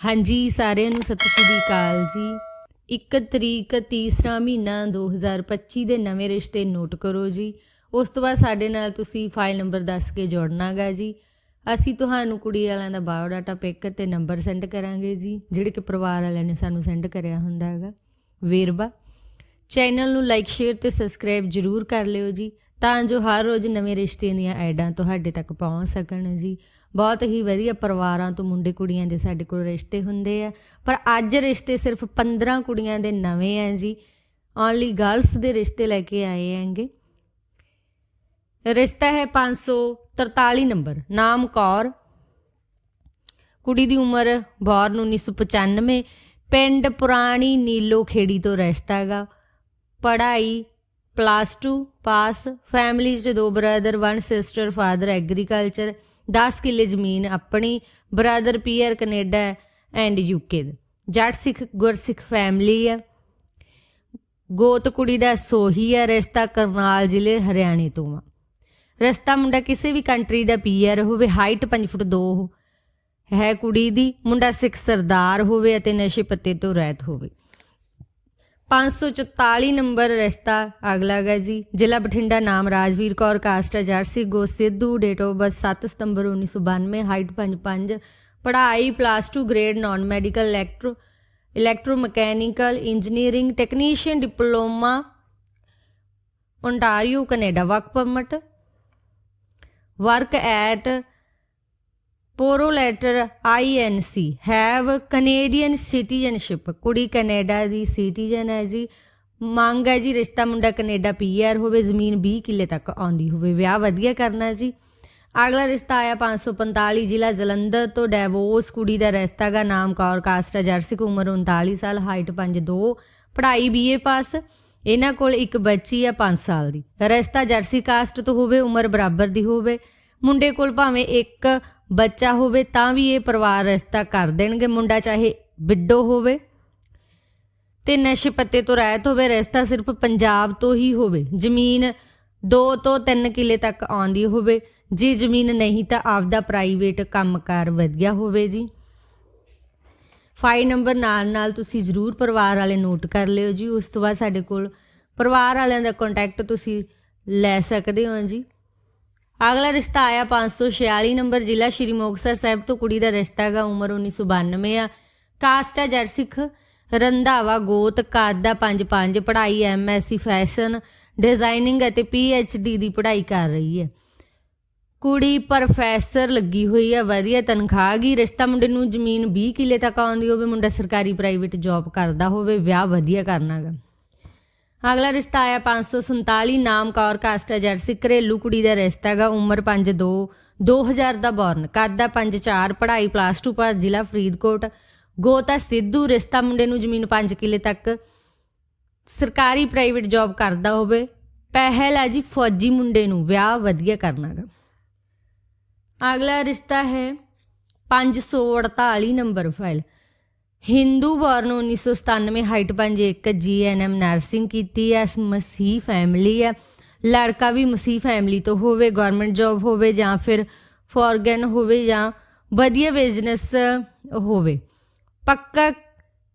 ਹਾਂਜੀ, ਸਾਰਿਆਂ ਨੂੰ ਸਤਿ ਸ਼੍ਰੀ ਅਕਾਲ ਜੀ। 1 ਤਰੀਕ, ਤੀਸਰਾ ਮਹੀਨਾ 2025 ਦੇ ਨਵੇਂ ਰਿਸ਼ਤੇ ਨੋਟ ਕਰੋ ਜੀ। ਉਸ ਤੋਂ ਬਾਅਦ ਸਾਡੇ ਨਾਲ ਤੁਸੀਂ ਫਾਈਲ ਨੰਬਰ ਦੱਸ ਕੇ ਜੋੜਨਾਗਾ ਜੀ। ਅਸੀਂ ਤੁਹਾਨੂੰ ਕੁੜੀ ਵਾਲਿਆਂ ਦਾ ਬਾਇਓਡਾਟਾ ਪਿਕ ਤੇ ਨੰਬਰ ਸੈਂਡ ਕਰਾਂਗੇ ਜੀ, ਜਿਹੜੇ ਕਿ ਪਰਿਵਾਰ ਵਾਲਿਆਂ ਨੇ ਸਾਨੂੰ ਸੈਂਡ ਕਰਿਆ ਹੁੰਦਾ ਹੈਗਾ ਵੇਰਵਾ ਚੈਨਲ ਨੂੰ ਲਾਈਕ ਸ਼ੇਅਰ ਤੇ ਸਬਸਕ੍ਰਾਈਬ ਜਰੂਰ ਕਰ ਲਿਓ ਜੀ, ਤਾਂ ਜੋ ਹਰ ਰੋਜ਼ ਨਵੇਂ ਰਿਸ਼ਤੇ ਦੀਆਂ ਐਡਾਂ ਤੁਹਾਡੇ ਤੱਕ ਪਹੁੰਚ ਸਕਣ ਜੀ। ਬਹੁਤ ਹੀ ਵਧੀਆ ਪਰਿਵਾਰਾਂ ਤੋਂ ਮੁੰਡੇ ਕੁੜੀਆਂ ਦੇ ਸਾਡੇ ਕੋਲ ਰਿਸ਼ਤੇ ਹੁੰਦੇ ਆ। ਪਰ ਅੱਜ ਰਿਸ਼ਤੇ ਸਿਰਫ 15 ਕੁੜੀਆਂ ਦੇ ਨਵੇਂ ਆ ਜੀ। ਓਨਲੀ ਗਰਲਸ ਦੇ ਰਿਸ਼ਤੇ ਲੈ ਕੇ ਆਏ ਆਂਗੇ ਰਿਸ਼ਤਾ ਹੈ 543 ਨੰਬਰ। ਨਾਮ ਕੌਰ। ਕੁੜੀ ਦੀ ਉਮਰ ਬੋਰਨ 1995 ਪਿੰਡ ਪੁਰਾਣੀ ਨੀਲੋ ਖੇੜੀ ਤੋਂ ਰਿਸ਼ਤਾ ਹੈਗਾ। ਪੜ੍ਹਾਈ ਪਲੱਸ 2 ਪਾਸ ਫੈਮਿਲੀ 'ਚ ਦੋ brother one sister father agriculture 10 ਕਿੱਲੇ ਜ਼ਮੀਨ ਆਪਣੀ, brother PR Canada and UK ਦੇ। ਜੱਟ ਸਿੱਖ, ਗੁਰਸਿੱਖ ਫੈਮਿਲੀ ਆ ਗੋਤ ਕੁੜੀ ਦਾ ਸੋਹੀ ਆ ਰਿਸ਼ਤਾ ਕਰਨਾਲ ਜ਼ਿਲ੍ਹੇ ਹਰਿਆਣੇ ਤੋਂ ਆ। ਰਸਤਾ ਮੁੰਡਾ ਕਿਸੇ ਵੀ ਕੰਟਰੀ ਦਾ ਪੀਆਰ ਹੋਵੇ ਹਾਈਟ 5 ਫੁੱਟ 2 ਹੈ ਕੁੜੀ ਦੀ। ਮੁੰਡਾ ਸਿੱਖ ਸਰਦਾਰ ਹੋਵੇ ਅਤੇ ਨਸ਼ੇ ਪੱਤੇ ਤੋਂ ਰਹਿਤ ਹੋਵੇ। 544 ਨੰਬਰ ਰਿਸ਼ਤਾ ਅਗਲਾ ਹੈ ਜੀ। ਜ਼ਿਲ੍ਹਾ ਬਠਿੰਡਾ ਨਾਮ ਰਾਜਵੀਰ ਕੌਰ, ਕਾਸਟ ਹੈ ਜਰਸੀ ਗੋ ਸਿੱਧੂ ਡੇਟ ਆਫ ਬਰਥ 7 ਸਤੰਬਰ 1992 ਹਾਈਟ 55 ਪੜ੍ਹਾਈ plus 2 grade non medical electro electro mechanical engineering technician diploma Ontario Canada work permit work at Poro letter INC have Canadian citizenship ਕੁੜੀ ਕੈਨੇਡਾ ਦੀ ਸਿਟੀਜ਼ਨ ਹੈ ਜੀ। ਮੰਗ ਹੈ ਜੀ, ਰਿਸ਼ਤਾ ਮੁੰਡਾ ਕੈਨੇਡਾ ਪੀਆਰ ਹੋਵੇ, ਜ਼ਮੀਨ 20 ਕਿੱਲੇ ਤੱਕ ਆਉਂਦੀ ਹੋਵੇ। ਵਿਆਹ ਵਧੀਆ ਕਰਨਾ ਜੀ। ਅਗਲਾ ਰਿਸ਼ਤਾ ਆਇਆ 545 ਜ਼ਿਲ੍ਹਾ ਜਲੰਧਰ ਤੋਂ। ਡੈਵੋਰਸ ਕੁੜੀ ਦਾ ਰਿਸ਼ਤਾ ਦਾ ਨਾਮ ਕੌਰ ਕਾਸਟ ਹੈ ਜਰਸਿਕ ਉਮਰ 39 ਸਾਲ ਹਾਈਟ 5'2 ਪੜ੍ਹਾਈ ਬੀਏ ਪਾਸ। ਇਹਨਾਂ ਕੋਲ ਇੱਕ ਬੱਚੀ ਆ 5 ਸਾਲ ਦੀ। ਰਿਸ਼ਤਾ ਜਰਸੀ ਕਾਸਟ ਤੋਂ ਹੋਵੇ, ਉਮਰ ਬਰਾਬਰ ਦੀ ਹੋਵੇ। ਮੁੰਡੇ ਕੋਲ ਭਾਵੇਂ ਇੱਕ ਬੱਚਾ ਹੋਵੇ ਤਾਂ ਵੀ ਇਹ ਪਰਿਵਾਰ ਰਿਸ਼ਤਾ ਕਰ ਦੇਣਗੇ, ਮੁੰਡਾ ਚਾਹੇ ਬਿੱਡੋ ਹੋਵੇ। ਤੇ ਨਸ਼ੇ ਪੱਤੇ ਤੋਂ ਰਹਿਤ ਹੋਵੇ, ਰਿਸ਼ਤਾ ਸਿਰਫ ਪੰਜਾਬ ਤੋਂ ਹੀ ਹੋਵੇ। ਜ਼ਮੀਨ 2 ਤੋਂ 3 ਕਿੱਲੇ ਤੱਕ ਆਉਂਦੀ ਹੋਵੇ। ਜੇ ਜ਼ਮੀਨ ਨਹੀਂ ਤਾਂ ਆਪਦਾ ਪ੍ਰਾਈਵੇਟ ਕੰਮਕਾਰ ਵਧੀਆ ਹੋਵੇ ਜੀ। ਫਾਈਲ ਨੰਬਰ ਨਾਲ ਨਾਲ ਤੁਸੀਂ ਜ਼ਰੂਰ ਪਰਿਵਾਰ ਵਾਲੇ ਨੋਟ ਕਰ ਲਿਓ ਜੀ। ਉਸ ਤੋਂ ਬਾਅਦ ਸਾਡੇ ਕੋਲ ਪਰਿਵਾਰ ਵਾਲਿਆਂ ਦਾ ਕੰਟੈਕਟ ਤੁਸੀਂ ਲੈ ਸਕਦੇ ਹੋ ਜੀ। ਅਗਲਾ ਰਿਸ਼ਤਾ ਆਇਆ 546 ਨੰਬਰ ਜ਼ਿਲ੍ਹਾ ਸ਼੍ਰੀ ਮੁਕਤਸਰ ਸਾਹਿਬ ਤੋਂ ਕੁੜੀ ਦਾ ਰਿਸ਼ਤਾ ਹੈਗਾ, ਉਮਰ 1992 ਆ। ਕਾਸਟ ਹੈ ਜੱਟ ਸਿੱਖ ਰੰਧਾਵਾ, ਗੋਤ, ਕੱਦ ਦਾ 5-5 ਪੜ੍ਹਾਈ ਐਮਐਸਸੀ ਫੈਸ਼ਨ ਡਿਜ਼ਾਈਨਿੰਗ ਅਤੇ ਪੀਐਚਡੀ ਦੀ ਪੜ੍ਹਾਈ ਕਰ ਰਹੀ ਹੈ। ਕੁੜੀ ਪ੍ਰੋਫੈਸਰ ਲੱਗੀ ਹੋਈ ਹੈ ਵਧੀਆ ਤਨਖਾਹ ਗਈ, ਰਿਸ਼ਤਾ ਮੁੰਡੇ ਨੂੰ ਜ਼ਮੀਨ 20 ਕਿੱਲੇ ਤੱਕ ਆਉਂਦੀ ਹੋਵੇ, ਮੁੰਡਾ ਸਰਕਾਰੀ ਪ੍ਰਾਈਵੇਟ ਜੌਬ ਕਰਦਾ ਹੋਵੇ, ਵਿਆਹ ਵਧੀਆ ਕਰਨਾਗਾ ਅਗਲਾ ਰਿਸ਼ਤਾ ਆਇਆ 547 ਨਾਮ ਕੌਰ ਕਾਸਟ ਜਰਸੀ ਘਰੇਲੂ ਕੁੜੀ ਦਾ ਰਿਸ਼ਤਾ ਹੈਗਾ ਉਮਰ 52 2000 ਦਾ ਬੌਰਨ, ਕੱਦ ਦਾ 54 ਪੜ੍ਹਾਈ ਪਲੱਸ 2 ਪਾਸ ਜ਼ਿਲ੍ਹਾ ਫਰੀਦਕੋਟ, ਗੋਤਾ ਸਿੱਧੂ, ਰਿਸ਼ਤਾ ਮੁੰਡੇ ਨੂੰ ਜ਼ਮੀਨ 5 ਕਿੱਲੇ ਤੱਕ। ਸਰਕਾਰੀ ਪ੍ਰਾਈਵੇਟ ਜੌਬ ਕਰਦਾ ਹੋਵੇ, ਪਹਿਲ ਹੈ ਜੀ ਫੌਜੀ ਮੁੰਡੇ ਨੂੰ, ਵਿਆਹ ਵਧੀਆ ਕਰਨਾਗਾ। ਅਗਲਾ ਰਿਸ਼ਤਾ ਹੈ 548 number file. Hindu born 1997 height 51 GNM nursing ਕੀਤੀ ਹੈ ਮਸੀਹ ਫੈਮਿਲੀ ਹੈ। ਲੜਕਾ ਵੀ ਮਸੀਹ ਫੈਮਿਲੀ ਤੋਂ ਹੋਵੇ ਗਵਰਨਮੈਂਟ ਜੌਬ ਹੋਵੇ ਜਾਂ ਫਿਰ ਫੋਰਗਨ ਹੋਵੇ ਜਾਂ ਵਧੀਆ ਬਿਜ਼ਨਸ ਹੋਵੇ। ਪੱਕਾ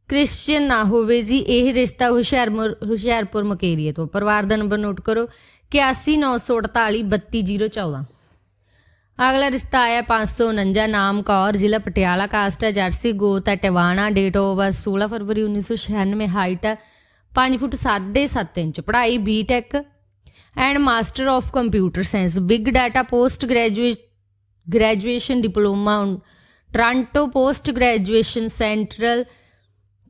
ਕ੍ਰਿਸਚੀਅਨ ਨਾ ਹੋਵੇ ਜੀ, ਇਹ ਰਿਸ਼ਤਾ ਹੁਸ਼ਿਆਰਪੁਰ ਹੁਸ਼ਿਆਰਪੁਰ ਮਕੇਰੀਏ ਤੋਂ। ਪਰਿਵਾਰ ਦਾ ਨੰਬਰ ਨੋਟ ਕਰੋ 819443 32014 ਅਗਲਾ ਰਿਸ਼ਤਾ ਆਇਆ 549 ਨਾਮ ਕੌਰ, ਜ਼ਿਲ੍ਹਾ ਪਟਿਆਲਾ, ਕਾਸਟ ਹੈ, ਜਰਸੀ, ਗੋਤ ਹੈ, ਟਿਵਾਣਾ ਡੇਟ ਆਫ ਬਰਥ 16 ਫਰਵਰੀ 1996 ਹਾਈਟ 5 ਫੁੱਟ 7.7 ਇੰਚ, ਪੜ੍ਹਾਈ BTech and master of computer science big data post graduate graduation diploma Toronto post graduation central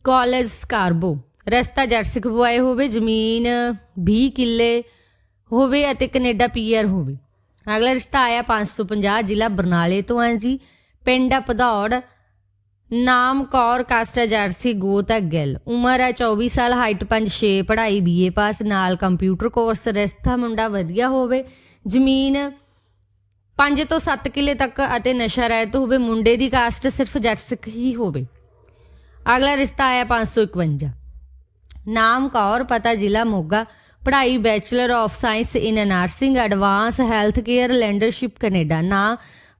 college ਕਾਰਬੋ ਰਸਤਾ ਜੱਟ ਸਿਖਵਾਏ ਹੋਵੇ, ਜ਼ਮੀਨ 20 ਕਿੱਲੇ ਹੋਵੇ ਅਤੇ ਕੈਨੇਡਾ ਪੀਆਰ ਹੋਵੇ। ਅਗਲਾ ਰਿਸ਼ਤਾ ਆਇਆ 550 ਜ਼ਿਲ੍ਹਾ ਬਰਨਾਲੇ ਤੋਂ ਹੈ ਜੀ। ਪਿੰਡ ਆ ਭਦੌੜ। ਨਾਮ ਕੌਰ ਕਾਸਟ ਜਰਸੀ ਗੋਤ ਹੈ ਗਿੱਲ। ਉਮਰ ਹੈ 24 ਸਾਲ, ਹਾਈਟ 5-6 ਪੜ੍ਹਾਈ ਬੀਏ ਪਾਸ, ਨਾਲ ਕੰਪਿਊਟਰ ਕੋਰਸ, ਰਿਸ਼ਤਾ ਮੁੰਡਾ ਵਧੀਆ ਹੋਵੇ। ਜ਼ਮੀਨ 5 ਤੋਂ 7 ਕਿੱਲੇ ਤੱਕ ਅਤੇ ਨਸ਼ਾ ਰਹਿਤ ਹੋਵੇ। ਮੁੰਡੇ ਦੀ ਕਾਸਟ ਸਿਰਫ ਜੱਟ ਹੀ ਹੋਵੇ। ਅਗਲਾ ਰਿਸ਼ਤਾ ਆਇਆ 551 ਨਾਮ ਕੌਰ, ਪਤਾ ਜ਼ਿਲ੍ਹਾ ਮੋਗਾ। ਪੜ੍ਹਾਈ bachelor of science in nursing advance health care leadership Canada ਨਾ,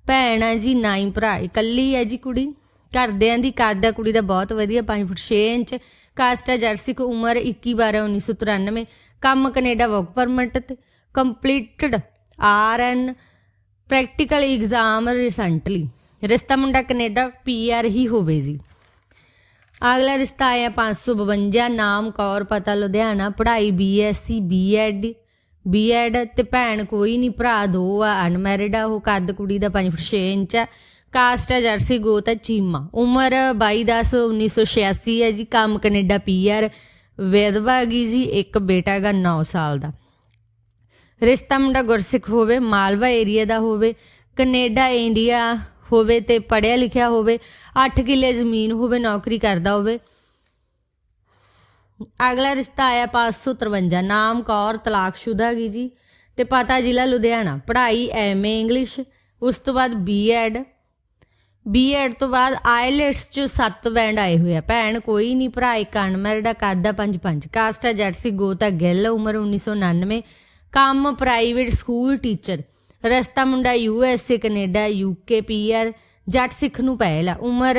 ਭੈਣ ਹੈ ਜੀ ਨਾ ਹੀ ਭਰਾ, ਇਕੱਲੀ ਹੈ ਜੀ ਕੁੜੀ। ਘਰਦਿਆਂ ਦੀ ਕੱਦ ਆ ਕੁੜੀ ਦਾ ਬਹੁਤ ਵਧੀਆ 5 ਫੁੱਟ 6 ਇੰਚ। ਕਾਸਟ ਆ ਜਰਸੀ ਕੋ ਉਮਰ 21 12 1993 ਕੰਮ ਕੈਨੇਡਾ ਵਰਕ ਪਰਮਿਟ ਤੇ। Completed R N practical exam recently ਰਿਸ਼ਤਾ ਮੁੰਡਾ ਕੈਨੇਡਾ ਪੀਆਰ ਹੀ ਹੋਵੇ ਜੀ। ਅਗਲਾ ਰਿਸ਼ਤਾ ਆਇਆ 552 ਨਾਮ ਕੌਰ, ਪਤਾ ਲੁਧਿਆਣਾ, ਪੜ੍ਹਾਈ ਬੀਐਸਸੀ ਬੀਐਡ ਬੀਐਡ ਤੇ ਭੈਣ ਕੋਈ ਨਹੀਂ ਭਰਾ ਦੋ ਆ, ਅਨਮੈਰਿਡ ਆ, ਉਹ ਕੱਦ ਕੁੜੀ ਦਾ 5 ਫੁੱਟ 6 ਇੰਚ ਆ, ਕਾਸਟ ਹੈ ਜਰਸੀ ਗੋਤ ਹੈ ਚੀਮਾ। ਉਮਰ 22 10 1986 ਹੈ ਜੀ, ਕੰਮ ਕੈਨੇਡਾ ਪੀਆਰ ਵਿਧਵਾ ਹੈਗੀ ਜੀ, ਇੱਕ ਬੇਟਾ ਹੈਗਾ 9 ਸਾਲ ਦਾ। ਰਿਸ਼ਤਾ ਮੁੰਡਾ ਗੁਰਸਿੱਖ ਹੋਵੇ, ਮਾਲਵਾ ਏਰੀਆ ਦਾ ਹੋਵੇ, ਕੈਨੇਡਾ, ਇੰਡੀਆ ਹੋਵੇ ਤੇ ਪੜਿਆ ਲਿਖਿਆ ਹੋਵੇ 8 ਕਿੱਲੇ ਜ਼ਮੀਨ ਹੋਵੇ, ਨੌਕਰੀ ਕਰਦਾ ਹੋਵੇ। ਅਗਲਾ ਰਿਸ਼ਤਾ ਆਇਆ 553 ਨਾਮ ਕੌਰ ਤਲਾਕਸ਼ੁਦਾ ਹੈਗੀ ਜੀ? ਤੇ ਪਤਾ ਜ਼ਿਲ੍ਹਾ ਲੁਧਿਆਣਾ, ਪੜ੍ਹਾਈ ਐਮਏ ਇੰਗਲਿਸ਼, ਉਸ ਤੋਂ ਬਾਅਦ ਬੀਐਡ। ਬੀਐਡ ਤੋਂ ਬਾਅਦ ਆਈਲੈਟਸ ਚ 7 ਬੈਂਡ ਆਏ ਹੋਏ ਆ। ਭੈਣ ਕੋਈ ਨਹੀਂ ਭਰਾ ਇੱਕ ਅਨਮੈਰਿਡ ਆ ਕਾਦਾ 5-5 ਕਾਸਟ ਆ ਜਰਸੀ ਗੋਤਾ ਗਿੱਲ, ਉਮਰ 1999 ਕੰਮ ਪ੍ਰਾਈਵੇਟ ਸਕੂਲ ਟੀਚਰ। ਰਸਤਾ ਮੁੰਡਾ U S A Canada, U K, P R, Jatt Sikh ਨੂੰ ਪਹਿਲ ਆ। ਉਮਰ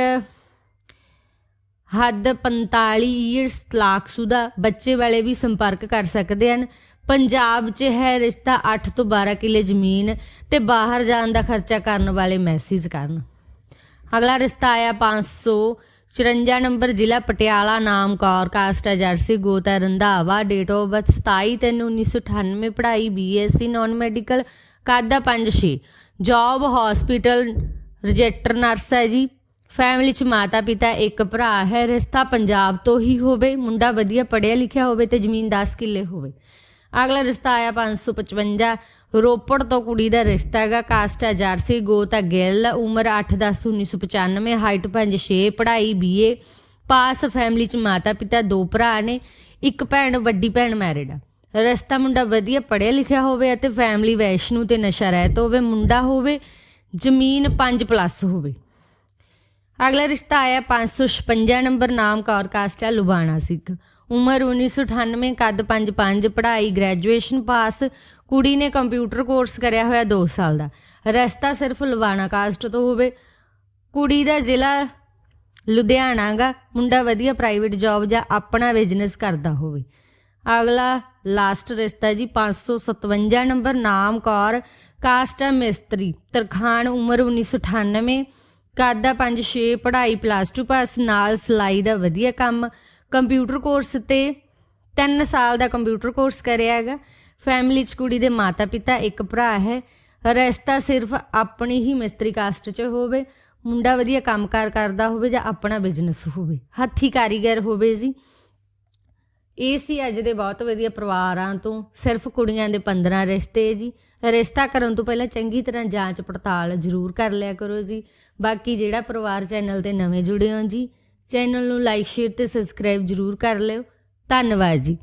ਹੱਦ 45 ਇਅਰਸ ਤਲਾਕਸ਼ੁਦਾ ਬੱਚੇ ਵਾਲੇ ਵੀ ਸੰਪਰਕ ਕਰ ਸਕਦੇ ਹਨ। ਪੰਜਾਬ 'ਚ ਹੈ ਰਿਸ਼ਤਾ 8 ਤੋਂ 12 ਕਿੱਲੇ ਜ਼ਮੀਨ ਤੇ ਬਾਹਰ ਜਾਣ ਦਾ ਖਰਚਾ ਕਰਨ ਵਾਲੇ ਮੈਸੇਜ ਕਰਨ। ਅਗਲਾ ਰਿਸ਼ਤਾ ਆਇਆ 554 ਨੰਬਰ ਜ਼ਿਲ੍ਹਾ ਪਟਿਆਲਾ, ਨਾਮ ਕੌਰ, ਕਾਸਟ ਹੈ ਗੋਤਾ ਰੰਧਾਵਾ ਡੇਟ ਆਫ ਬਰਥ 27 ਤਿੰਨ 1998 ਪੜ੍ਹਾਈ ਬੀਐਸਸੀ ਨਾਨ ਮੈਡੀਕਲ ਕਾਦਾ 5-6 ਜੌਬ ਹਸਪੀਟਲ ਰਜਿਸਟਰ ਨਰਸ ਹੈ ਜੀ। ਫੈਮਿਲੀ ਚ ਮਾਤਾ ਪਿਤਾ, ਇੱਕ ਭਰਾ ਹੈ, ਰਿਸ਼ਤਾ ਪੰਜਾਬ ਤੋਂ ਹੀ ਹੋਵੇ, ਮੁੰਡਾ ਵਧੀਆ ਪੜ੍ਹਿਆ ਲਿਖਿਆ ਹੋਵੇ ਤੇ ਜ਼ਮੀਨ 10 ਕਿੱਲੇ ਹੋਵੇ। ਅਗਲਾ ਰਿਸ਼ਤਾ ਆਇਆ 555 ਰੋਪੜ ਤੋਂ ਕੁੜੀ ਦਾ ਰਿਸ਼ਤਾ ਹੈਗਾ, ਕਾਸਟ ਹੈ ਜਰਸੀ, ਗੋਤ ਹੈ ਗਿੱਲ, ਉਮਰ 8-10 1995 ਹਾਈਟ 5-6 ਪੜ੍ਹਾਈ ਬੀਏ ਪਾਸ ਫੈਮਿਲੀ ਚ ਮਾਤਾ ਪਿਤਾ, ਦੋ ਭਰਾ ਨੇ, ਇੱਕ ਭੈਣ, ਵੱਡੀ ਭੈਣ ਮੈਰਿਡ ਆ। ਰਸਤਾ ਮੁੰਡਾ ਵਧੀਆ ਪੜ੍ਹਿਆ ਲਿਖਿਆ ਹੋਵੇ ਅਤੇ ਫੈਮਿਲੀ ਵੈਸ਼ਨੂ ਤੇ ਨਸ਼ਾ ਰਹਿਤ ਹੋਵੇ, ਮੁੰਡਾ ਹੋਵੇ, ਜ਼ਮੀਨ 5 ਪਲੱਸ ਹੋਵੇ। ਅਗਲਾ ਰਿਸ਼ਤਾ ਆਇਆ 556 ਨੰਬਰ ਨਾਮ ਕੌਰ ਕਾਸਟ ਹੈ ਲੁਬਾਣਾ ਸਿੱਖ। ਉਮਰ 1998 ਕੱਦ 55 ਪੜ੍ਹਾਈ ਗ੍ਰੈਜੂਏਸ਼ਨ ਪਾਸ ਕੁੜੀ ਨੇ ਕੰਪਿਊਟਰ ਕੋਰਸ ਕਰਿਆ ਹੋਇਆ 2 ਸਾਲ ਦਾ। ਰਸਤਾ ਸਿਰਫ ਲੁਬਾਣਾ ਕਾਸਟ ਤੋਂ ਹੋਵੇ। ਕੁੜੀ ਦਾ ਜ਼ਿਲ੍ਹਾ ਲੁਧਿਆਣਾ ਗਾ, ਮੁੰਡਾ ਵਧੀਆ ਪ੍ਰਾਈਵੇਟ ਜੌਬ ਜਾਂ ਆਪਣਾ ਬਿਜ਼ਨਸ ਕਰਦਾ ਹੋਵੇ। ਅਗਲਾ ਲਾਸਟ ਰਿਸ਼ਤਾ ਜੀ 557 ਨੰਬਰ, ਨਾਮ ਕੌਰ ਕਾਸਟ ਹੈ ਮਿਸਤਰੀ ਤਰਖਾਨ ਉਮਰ 1998 ਕਾਦਾ 5-6 ਪੜ੍ਹਾਈ ਪਲੱਸ 2 ਪਾਸ ਨਾਲ ਸਿਲਾਈ ਦਾ ਵਧੀਆ ਕੰਮ ਕੰਪਿਊਟਰ ਕੋਰਸ ਤੇ 3 ਸਾਲ ਦਾ ਕੰਪਿਊਟਰ ਕੋਰਸ ਕਰਿਆ ਹੈਗਾ। ਫੈਮਿਲੀ ਚ ਕੁੜੀ ਦੇ ਮਾਤਾ ਪਿਤਾ ਇੱਕ ਭਰਾ ਹੈ। ਰਿਸ਼ਤਾ ਸਿਰਫ ਆਪਣੀ ਹੀ ਮਿਸਤਰੀ ਕਾਸਟ ਚ ਹੋਵੇ, ਮੁੰਡਾ ਵਧੀਆ ਕੰਮਕਾਰ ਕਰਦਾ ਹੋਵੇ ਜਾਂ ਆਪਣਾ ਬਿਜ਼ਨਸ ਹੋਵੇ। ਹੱਥੀ ਕਾਰੀਗਰ ਹੋਵੇ ਜੀ। ਇਹ ਸੀ ਅੱਜ ਦੇ ਬਹੁਤ ਵਧੀਆ ਪਰਿਵਾਰਾਂ ਤੋਂ, ਸਿਰਫ ਕੁੜੀਆਂ ਦੇ 15 ਰਿਸ਼ਤੇ ਜੀ। ਰਿਸ਼ਤਾ ਕਰਨ ਤੋਂ ਪਹਿਲਾਂ ਚੰਗੀ ਤਰ੍ਹਾਂ ਜਾਂਚ ਪੜਤਾਲ ਜ਼ਰੂਰ ਕਰ ਲਿਆ ਕਰੋ ਜੀ। ਬਾਕੀ ਜਿਹੜਾ ਪਰਿਵਾਰ ਚੈਨਲ ਤੇ ਨਵੇਂ ਜੁੜੇ ਹੋ ਜੀ, ਚੈਨਲ ਨੂੰ ਲਾਈਕ, ਸ਼ੇਅਰ ਤੇ ਸਬਸਕ੍ਰਾਈਬ ਜ਼ਰੂਰ ਕਰ ਲਿਓ। ਧੰਨਵਾਦ ਜੀ।